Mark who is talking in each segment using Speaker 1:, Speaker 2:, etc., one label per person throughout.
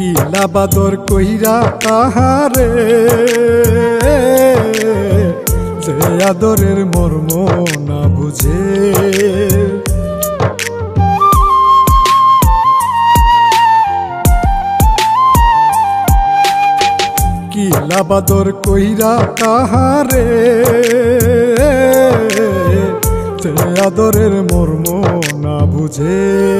Speaker 1: কিলা বাদর কইরা তাহারে যে আদরের মর্ম না বুঝে। কিলা বাদর কইরা তাহারে যে আদরের মর্ম না বুঝে।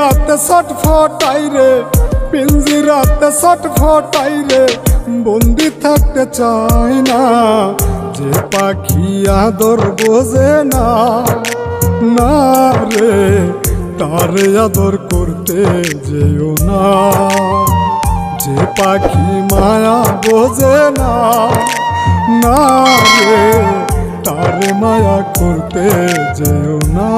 Speaker 1: পিঞ্জিরাতে ছট ফটাই রে পিঞ্জিরাতে ছট ফটাই রে, বন্দি থাকতে চাই না, যে পাখি আদর বোঝে না না রে, তারে আদর করতে যেও না। যে পাখি মায়া বোঝে না না রে, তারে মায়া করতে যেও না।